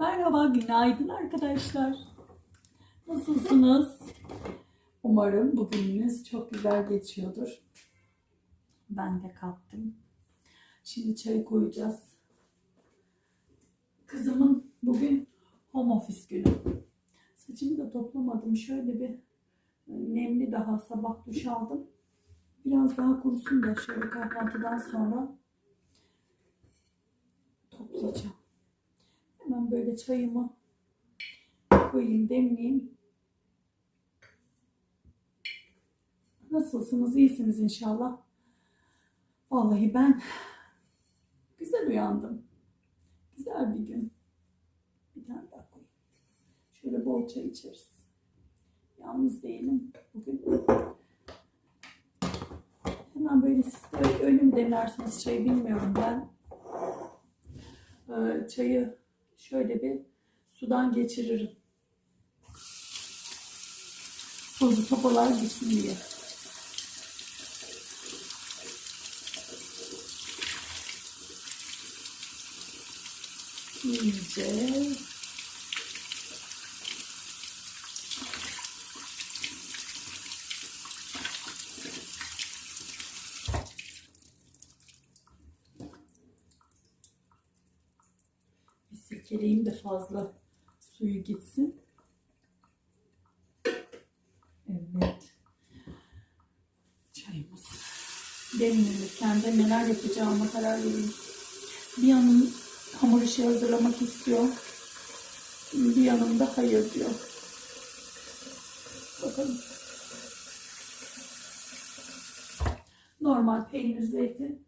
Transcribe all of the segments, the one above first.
Merhaba, günaydın arkadaşlar. Nasılsınız? Umarım bugününüz çok güzel geçiyordur. Ben de kalktım. Şimdi çay koyacağız. Kızımın bugün home office günü. Saçımı da toplamadım. Şöyle bir e, nemli daha sabah duş aldım. Biraz daha kurusun da şöyle kahvaltıdan sonra toplayacağım. Hemen böyle çayımı koyayım, demleyeyim. Nasılsınız? İyisiniz inşallah. Vallahi ben güzel uyandım. Güzel bir gün. Bir tane daha koyayım. Şöyle bol çay içeriz. Yalnız değilim bugün. Hemen böyle siz mi demlersiniz çayı bilmiyorum ben. Ee, Çayı şöyle bir sudan geçiririm. Tozu topalar gitsin diye. İyice bir silkeleyeyim de fazla suyu gitsin. Evet. Çayımız demlenirken de neler yapacağıma karar vereyim. Bir yanım hamur işi hazırlamak istiyor. Bir yanım da hayır diyor. Bakalım. Normal peynir zeytin.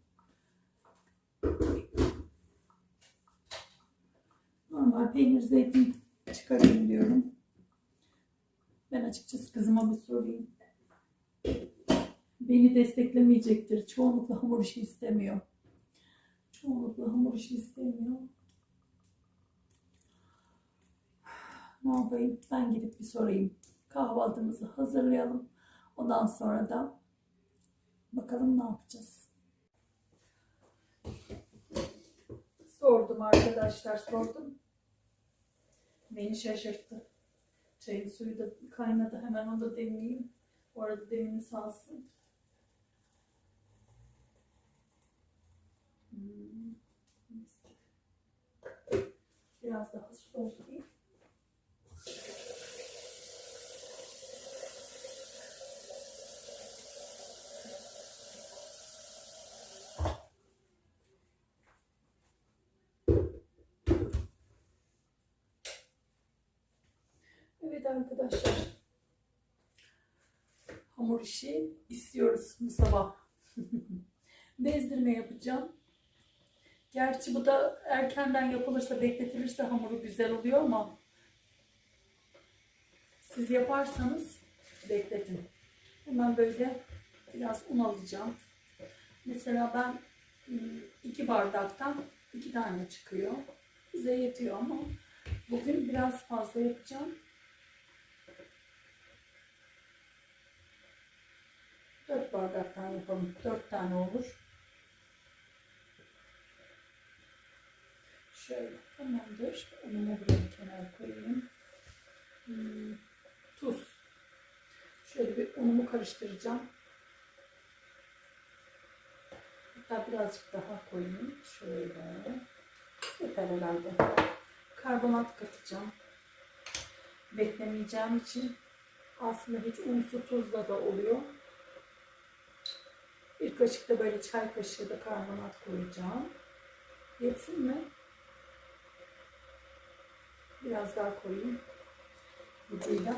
Normal peynir zeytin çıkarayım diyorum. Ben açıkçası kızıma bir sorayım. Beni desteklemeyecektir. Çoğunlukla hamur işi istemiyor. Çoğunlukla hamur işi istemiyor. Ne yapayım? Ben gidip bir sorayım. Kahvaltımızı hazırlayalım. Ondan sonra da bakalım ne yapacağız. Sordum arkadaşlar, sordum. Beni şaşırttı. Çayın suyu da kaynadı. Hemen onu da demleyeyim. Bu arada demini salsın. Biraz daha su doldurayım. Evet arkadaşlar. Hamur işi istiyoruz bu sabah. Bezdirme yapacağım. Gerçi bu da erkenden yapılırsa, bekletilirse hamuru güzel oluyor ama siz yaparsanız bekletin. Hemen böyle biraz un alacağım. Mesela ben ım, iki bardaktan iki tane çıkıyor. Bize yetiyor ama bugün biraz fazla yapacağım. Dört bardaktan yapalım. Dört tane olur. Şöyle tamamdır. Unumu buraya bir kenara koyayım. Hmm, tuz. Şöyle bir unumu karıştıracağım. Hatta birazcık daha koyayım. Şöyle. Yeter herhalde. Karbonat katacağım. Beklemeyeceğim için aslında hiç unsu tuzla da oluyor. Bir kaşık da böyle çay kaşığı da karbonat koyacağım. Yetsin mi? Biraz daha koyayım. Ucuyla.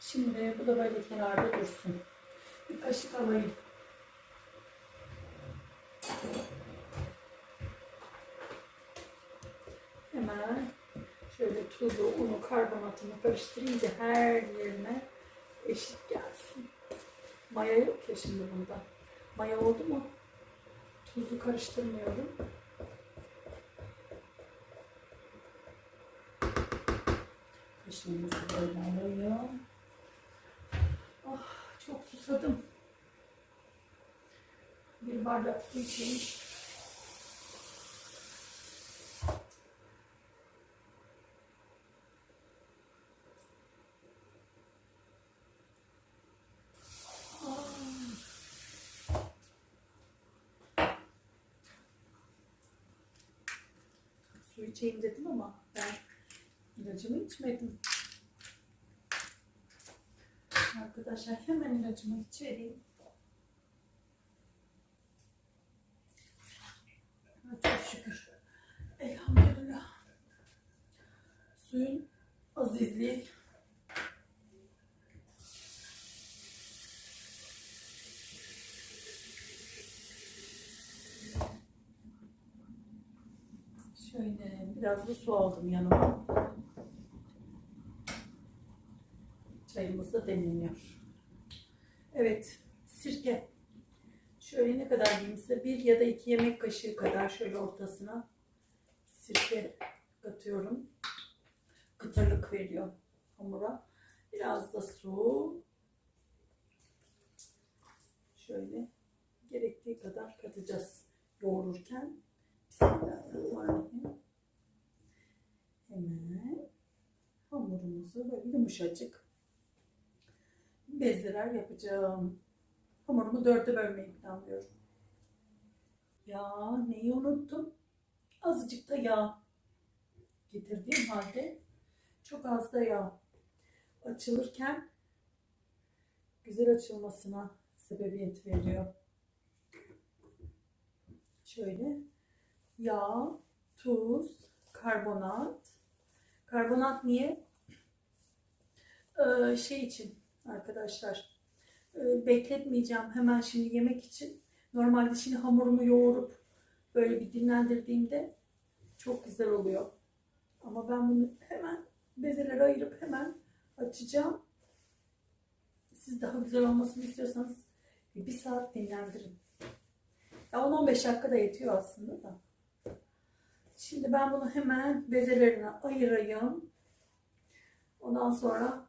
Şimdi bu da böyle kenarda dursun. Bir kaşık alayım. Hemen şöyle tuzu, unu, karbonatını karıştırayım ki her yerine eşit gelsin. Maya yok ya şimdi bunda. Maya oldu mu? Tuzu karıştırmıyorum. Suyumuzu böyle alayım. Ah çok susadım. Bir bardak su içeyim. Su içeyim dedim ama ben ilacımı içmedim. Arkadaşlar hemen ilacımı içereyim. Çok şükür. Elhamdülillah. Suyun azizliği. Şöyle biraz da su aldım yanıma. Çayımız da demleniyor. Evet, sirke. Şöyle ne kadar diyeyim? Bir ya da iki yemek kaşığı kadar şöyle ortasına sirke katıyorum. Kıtırlık veriyor hamura. Biraz da su. Şöyle gerektiği kadar katacağız yoğururken. Bismillahirrahmanirrahim. Hemen hamurumuzu böyle yumuşacık bezeler yapacağım. Hamurumu dörde bölmeyi planlıyorum. Ya neyi unuttum? Azıcık da yağ getirdiğim halde çok az da yağ açılırken güzel açılmasına sebebiyet veriyor. Şöyle yağ, tuz, karbonat. Karbonat niye? Ee, şey için arkadaşlar e, bekletmeyeceğim hemen şimdi yemek için. Normalde şimdi hamurumu yoğurup böyle bir dinlendirdiğimde çok güzel oluyor. Ama ben bunu hemen bezelere ayırıp hemen açacağım. Siz daha güzel olmasını istiyorsanız bir saat dinlendirin. Ya 10-15 dakika da yetiyor aslında da. Şimdi ben bunu hemen bezelerine ayırayım. Ondan sonra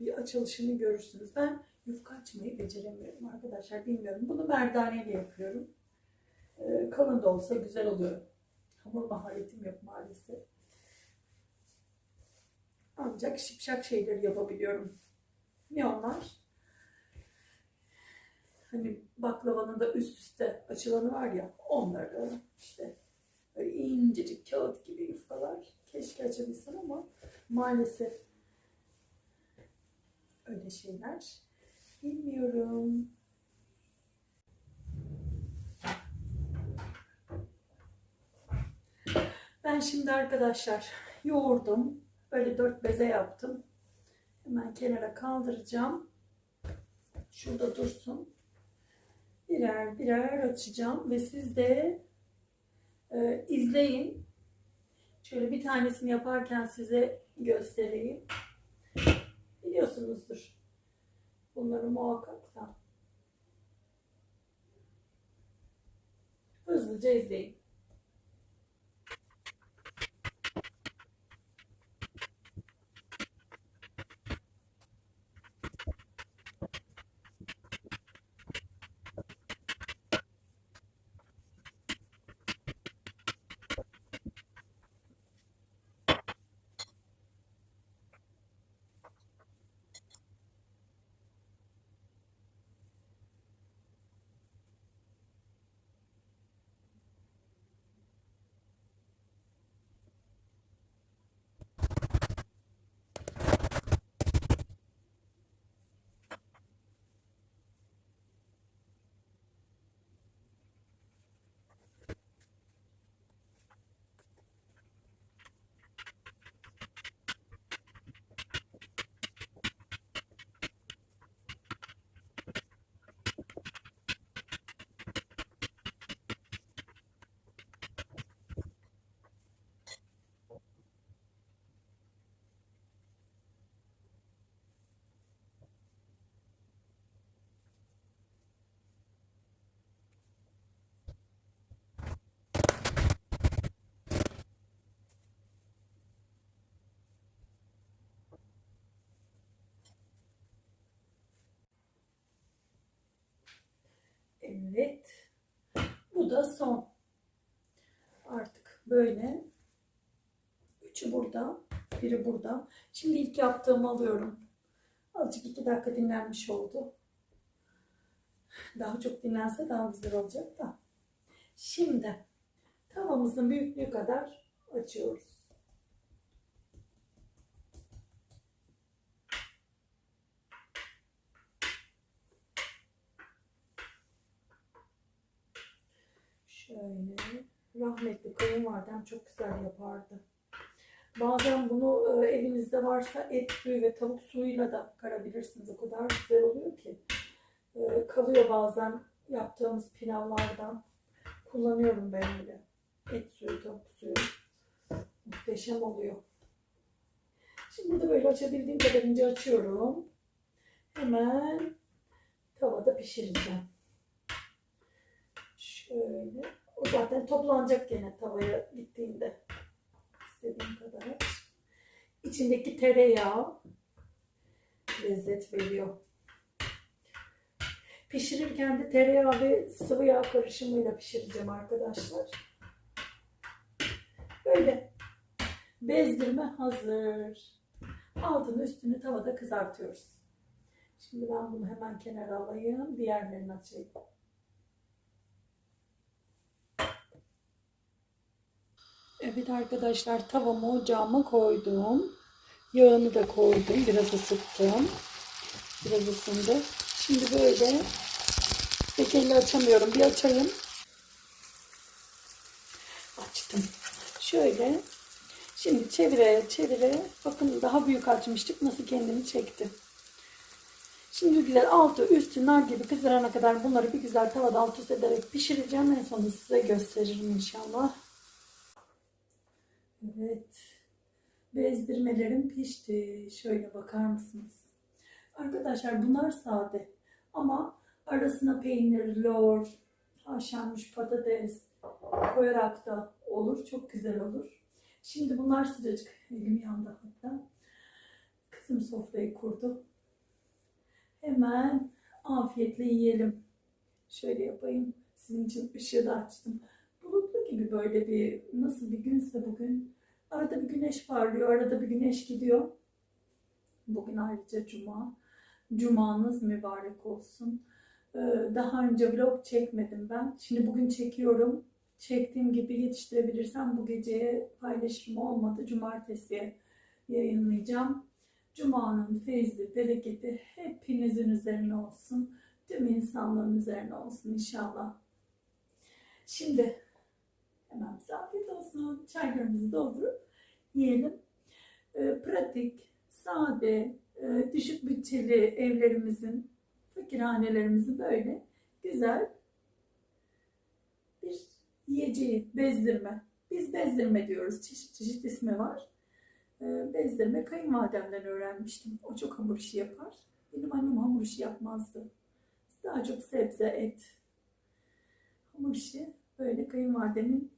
bir açılışını görürsünüz. Ben yufka açmayı beceremiyorum arkadaşlar. Bilmiyorum. Bunu merdaneyle yapıyorum. Ee, kalın da olsa güzel oluyor. Hamur maharetim yok maalesef. Ancak şipşak şeyleri yapabiliyorum. Ne onlar? Hani baklavanın da üst üste açılanı var ya onları işte böyle incecik kağıt gibi yufkalar keşke açabilsem ama maalesef öyle şeyler bilmiyorum. Ben şimdi arkadaşlar yoğurdum. Böyle dört beze yaptım. Hemen kenara kaldıracağım. Şurada dursun. Birer birer açacağım ve siz de e, izleyin. Şöyle bir tanesini yaparken size göstereyim. Biliyorsunuzdur. Bunları muhakkak da. Hızlıca izleyin. Bu da son. Artık böyle. Üçü burada. Biri burada. Şimdi ilk yaptığımı alıyorum. Azıcık iki dakika dinlenmiş oldu. Daha çok dinlense daha güzel olacak da. Şimdi tavamızın büyüklüğü kadar açıyoruz. Şöyle rahmetli kayınvalidem çok güzel yapardı. Bazen bunu e, evinizde varsa et suyu ve tavuk suyuyla da karabilirsiniz. O kadar güzel oluyor ki. E, kalıyor bazen yaptığımız pilavlardan. Kullanıyorum ben öyle. Et suyu, tavuk suyu. Muhteşem oluyor. Şimdi de böyle açabildiğim kadar ince açıyorum. Hemen tavada pişireceğim. Şöyle. Zaten toplanacak gene tavaya gittiğinde. İstediğim kadar. İçindeki tereyağı lezzet veriyor. Pişirirken de tereyağı ve sıvı yağ karışımıyla pişireceğim arkadaşlar. Böyle. Bezdirme hazır. Altını üstünü tavada kızartıyoruz. Şimdi ben bunu hemen kenara alayım. Diğerlerini açayım. Evet arkadaşlar tavamı ocağıma koydum. Yağını da koydum. Biraz ısıttım. Biraz ısındı. Şimdi böyle elle açamıyorum. Bir açayım. Açtım. Şöyle. Şimdi çevire çevire. Bakın daha büyük açmıştık. Nasıl kendini çekti. Şimdi güzel altı üstü nar gibi kızarana kadar bunları bir güzel tavada alt üst ederek pişireceğim. En sonunda size gösteririm inşallah. Evet. Bezdirmelerim pişti. Şöyle bakar mısınız? Arkadaşlar bunlar sade. Ama arasına peynir, lor, haşlanmış patates koyarak da olur. Çok güzel olur. Şimdi bunlar sıcacık. Elim yandı hatta. Kızım sofrayı kurdu. Hemen afiyetle yiyelim. Şöyle yapayım. Sizin için ışığı da açtım. Bulutlu gibi böyle bir nasıl bir günse bugün. Arada bir güneş parlıyor, arada bir güneş gidiyor. Bugün ayrıca cuma. Cumanız mübarek olsun. Ee, Daha önce vlog çekmedim ben. Şimdi bugün çekiyorum. Çektiğim gibi yetiştirebilirsem bu geceye paylaşım olmadı. Cumartesiye yayınlayacağım. Cuma'nın feyzi, bereketi hepinizin üzerine olsun. Tüm insanların üzerine olsun inşallah. Şimdi hemen bize afiyet olsun. Çaylarımızı doldurup yiyelim. Ee, pratik, sade, e, düşük bütçeli evlerimizin, fakirhanelerimizin böyle güzel bir yiyeceği, bezdirme. Biz bezdirme diyoruz. Çeşit çeşit ismi var. Ee, bezdirme kayınvalidemden öğrenmiştim. O çok hamur işi yapar. Benim annem hamur işi yapmazdı. Daha çok sebze, et. Hamur işi böyle kayınvalidemin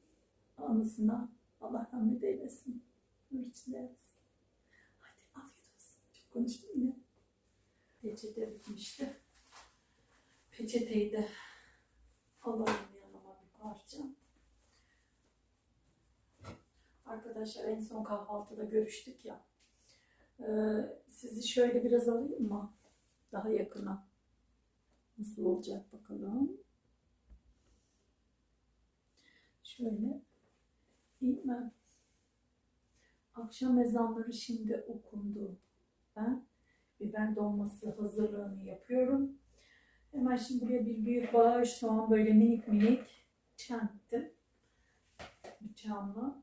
anısına Allah rahmet eylesin. Nur içinde yatsın. Hadi afiyet olsun. Çok konuştum yine. Peçete bitmişti. Peçeteyi de alayım yanıma bir parça. Arkadaşlar en son kahvaltıda görüştük ya. Ee, sizi şöyle biraz alayım mı? Daha yakına. Nasıl olacak bakalım. Şöyle. İyi mi? Akşam ezanları şimdi okundu. Ben biber dolması hazırlığını yapıyorum. Hemen şimdi buraya bir büyük bağış soğan böyle minik minik çenttim. Bıçağımla.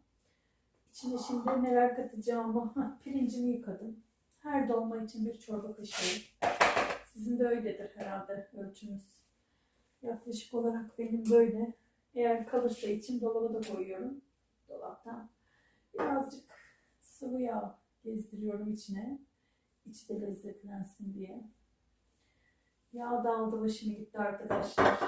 İçine şimdi neler katacağımı, Hah, pirincimi yıkadım. Her dolma için bir çorba kaşığı. Sizin de öyledir herhalde ölçünüz. Yaklaşık olarak benim böyle. Eğer kalırsa için dolaba da koyuyorum. Dolaptan. Birazcık sıvı yağ gezdiriyorum içine. İçi de lezzetlensin diye. Yağ da aldı başını gitti arkadaşlar.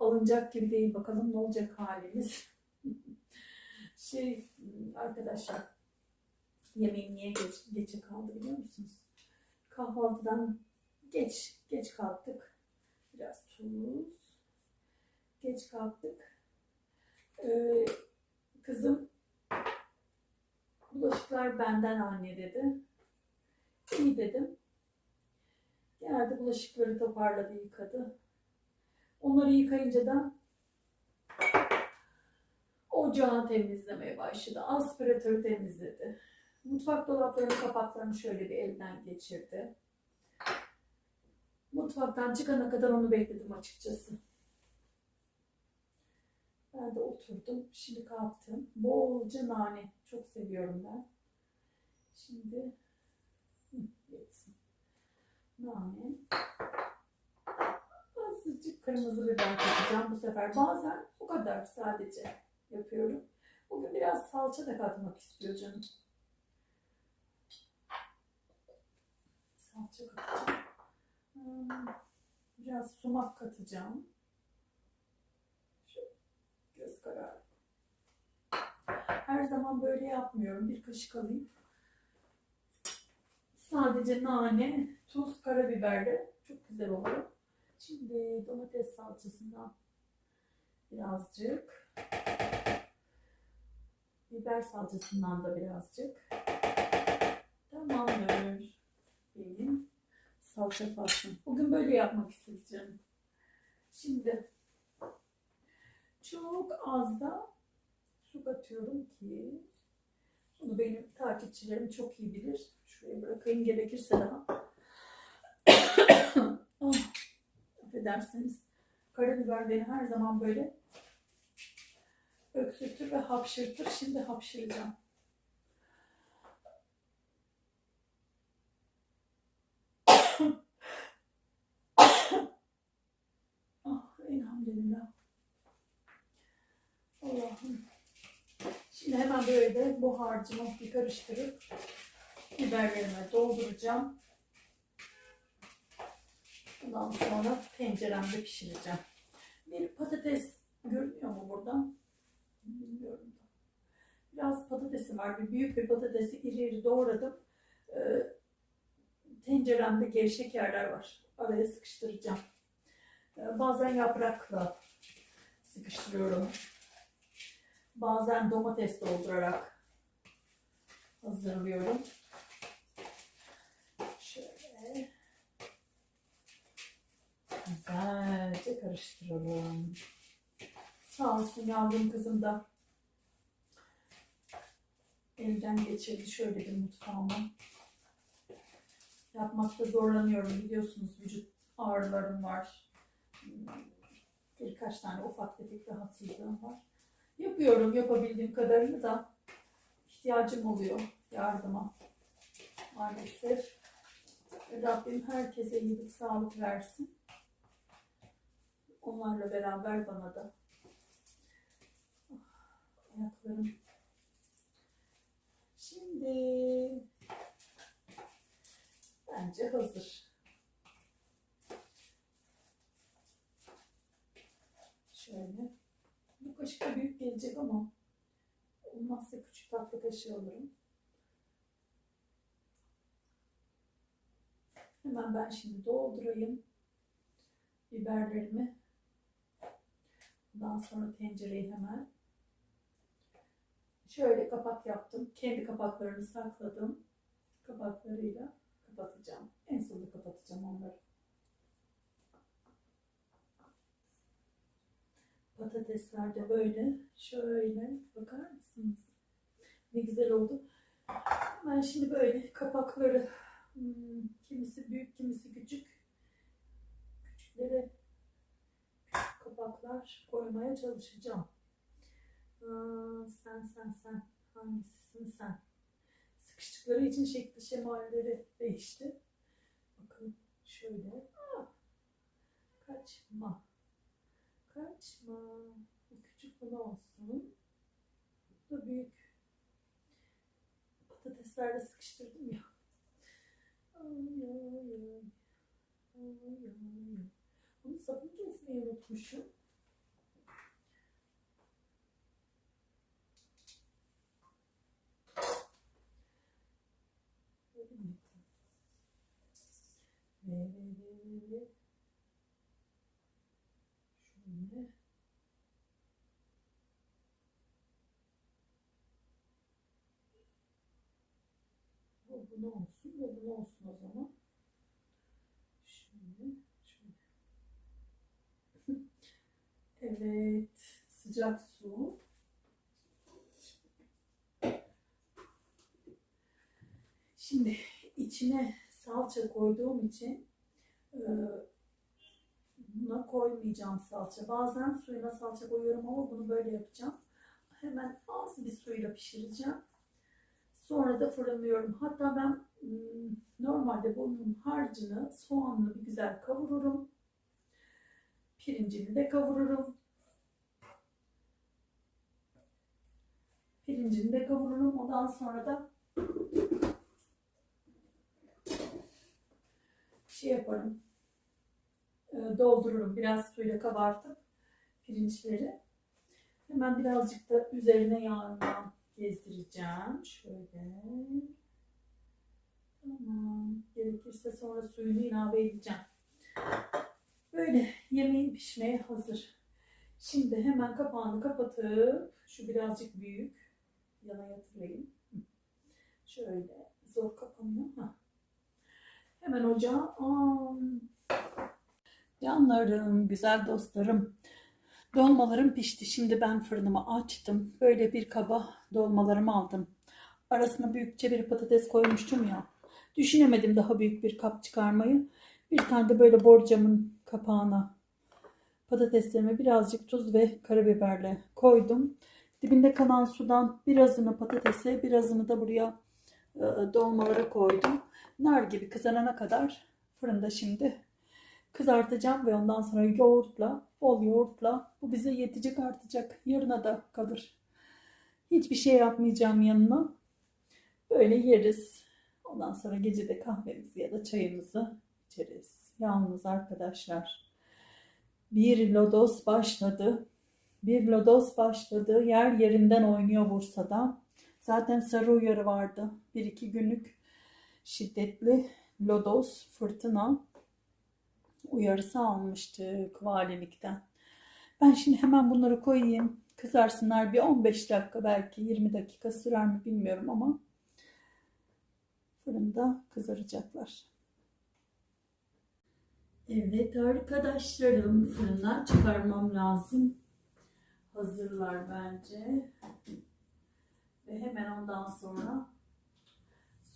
Alınacak gibi değil. Bakalım ne olacak halimiz. şey arkadaşlar yemeğim niye geç, geçe kaldı biliyor musunuz? Kahvaltıdan geç geç kalktık. Biraz tuz. Geç kalktık. Ee, kızım bulaşıklar benden anne dedi. İyi dedim. Geldi bulaşıkları toparladı, yıkadı. Onları yıkayınca da ocağı temizlemeye başladı. Aspiratörü temizledi. Mutfak dolaplarının kapaklarını şöyle bir elden geçirdi. Mutfaktan çıkana kadar onu bekledim açıkçası. Ben de oturdum. Şimdi kalktım. Bolca nane. Çok seviyorum ben. Şimdi yetsin. Nane. Azıcık kırmızı biber katacağım bu sefer. Bazen o kadar sadece yapıyorum. Bugün biraz salça da katmak istiyor canım. Salça katacağım. Hmm, Biraz sumak katacağım. Göz kararı. Her zaman böyle yapmıyorum. Bir kaşık alayım. Sadece nane, tuz, karabiberle çok güzel oluyor. Şimdi domates salçasından birazcık. Biber salçasından da birazcık. Tamamdır. Benim salça faslım. Bugün böyle yapmak isteyeceğim. Şimdi çok az da su katıyorum ki bunu benim takipçilerim çok iyi bilir. Şuraya bırakayım gerekirse daha. oh, affedersiniz. Karabiber beni her zaman böyle öksürtür ve hapşırtır. Şimdi hapşıracağım. ah, elhamdülillah. Allah'ım. Şimdi hemen böyle bu harcımı bir karıştırıp biberlerime dolduracağım. Ondan sonra tenceremde pişireceğim. Bir patates görünüyor mu buradan? Bilmiyorum. Biraz patatesim var. Bir büyük bir patatesi iri iri doğradım. Ee, tenceremde gevşek yerler var. Araya sıkıştıracağım. Ee, bazen yaprakla sıkıştırıyorum. Bazen domates doldurarak hazırlıyorum. Şöyle güzelce karıştıralım. Sağ olsun yavrum kızım da elden geçirdi şöyle bir mutfağıma. Yapmakta zorlanıyorum biliyorsunuz vücut ağrılarım var. Birkaç tane ufak tefek rahatsızlığım var. Yapıyorum yapabildiğim kadarını da ihtiyacım oluyor yardıma. Maalesef Rabbim herkese iyilik, sağlık versin. Onlarla beraber bana da. Ayaklarım. Şimdi bence hazır. Şöyle. Kaşık büyük gelecek ama olmazsa küçük tatlı kaşığı alırım. Hemen ben şimdi doldurayım biberlerimi. Ondan sonra tencereyi hemen şöyle kapak yaptım. Kendi kapaklarını sakladım. Kapaklarıyla kapatacağım. En sonunda kapatacağım onları. Patatesler de böyle şöyle bakar mısınız? Ne güzel oldu. Ben şimdi böyle kapakları hmm, kimisi büyük kimisi küçük küçüklere küçük kapaklar koymaya çalışacağım. Aa, sen sen sen hangisisin sen? Sıkıştıkları için şekli şemalleri değişti. Bakın şöyle. Aa, kaçma. Kaçma. Bu küçük bunu olsun. Bu da büyük. Patateslerle sıkıştırdım ya. Ay ay ay. Ay ay ay. Bunu sapını kesmeyi unutmuşum. Böyle mi yapayım? Ve ve ve ve ve. Şöyle. Bu bunu olsun, bu bunu olsun o zaman. Şöyle, şöyle. Evet, sıcak su. Şimdi içine salça koyduğum için e, buna koymayacağım salça. Bazen suyuna salça koyuyorum ama bunu böyle yapacağım. Hemen az bir suyla pişireceğim. Sonra da fırınlıyorum. Hatta ben ım, normalde bunun harcını soğanla bir güzel kavururum. Pirincini de kavururum. Pirincini de kavururum. Ondan sonra da şey yaparım. e, Doldururum. Biraz suyla kabartıp pirinçleri. Hemen birazcık da üzerine yağından gezdireceğim. Şöyle. Tamam. Gerekirse sonra suyunu ilave edeceğim. Böyle yemeğin pişmeye hazır. Şimdi hemen kapağını kapatıp şu birazcık büyük yana yatırayım. Şöyle zor kapanıyor. Hah. Hemen ocağa. Canlarım, güzel dostlarım. Dolmalarım pişti. Şimdi ben fırınımı açtım. Böyle bir kaba dolmalarımı aldım. Arasına büyükçe bir patates koymuştum ya. Düşünemedim daha büyük bir kap çıkarmayı. Bir tane de böyle borcamın kapağına patateslerimi birazcık tuz ve karabiberle koydum. Dibinde kalan sudan birazını patatese, birazını da buraya e, dolmalara koydum. Nar gibi kızarana kadar fırında şimdi kızartacağım ve ondan sonra yoğurtla, bol yoğurtla bu bize yetecek artacak. Yarına da kalır. Hiçbir şey yapmayacağım yanına. Böyle yeriz. Ondan sonra gece de kahvemizi ya da çayımızı içeriz. Yalnız arkadaşlar bir lodos başladı. Bir lodos başladı. Yer yerinden oynuyor Bursa'da. Zaten sarı uyarı vardı. Bir iki günlük şiddetli lodos, fırtına uyarısı almıştık valilikten. Ben şimdi hemen bunları koyayım. Kızarsınlar bir 15 dakika belki 20 dakika sürer mi bilmiyorum ama fırında kızaracaklar. Evet arkadaşlarım fırından çıkarmam lazım. Hazırlar bence. Ve hemen ondan sonra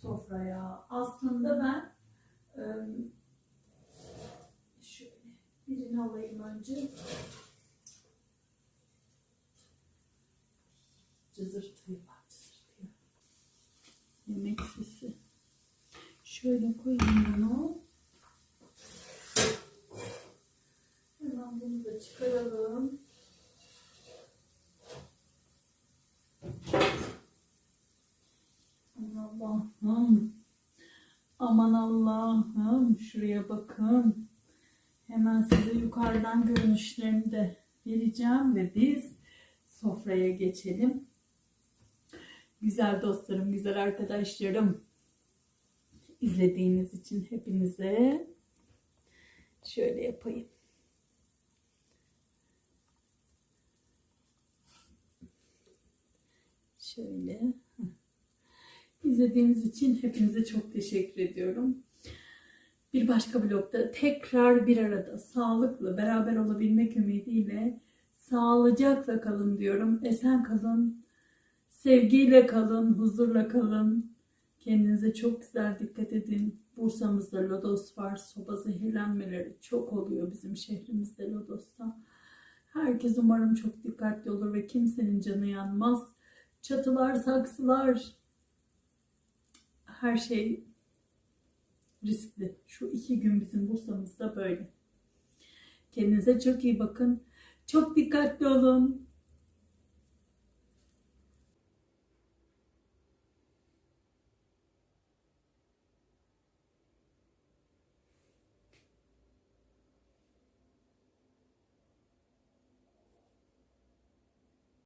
sofraya. Aslında ben şöyle birini alayım önce. Cızırtıyor bak cızırtıyor. Yemek sesi. Şöyle koyayım bunu. Hemen bunu da çıkaralım. Aman Allah'ım. Aman Allah'ım. Şuraya bakın. Hemen size yukarıdan görünüşlerini de vereceğim ve biz sofraya geçelim. Güzel dostlarım, güzel arkadaşlarım. izlediğiniz için hepinize şöyle yapayım. Şöyle. İzlediğiniz için hepinize çok teşekkür ediyorum. Bir başka blogda tekrar bir arada sağlıklı beraber olabilmek ümidiyle sağlıcakla kalın diyorum. Esen kalın, sevgiyle kalın, huzurla kalın. Kendinize çok güzel dikkat edin. Bursa'mızda lodos var. Soba zehirlenmeleri çok oluyor bizim şehrimizde lodosta. Herkes umarım çok dikkatli olur ve kimsenin canı yanmaz. Çatılar, saksılar, her şey riskli. Şu iki gün bizim Bursa'mızda böyle. Kendinize çok iyi bakın. Çok dikkatli olun.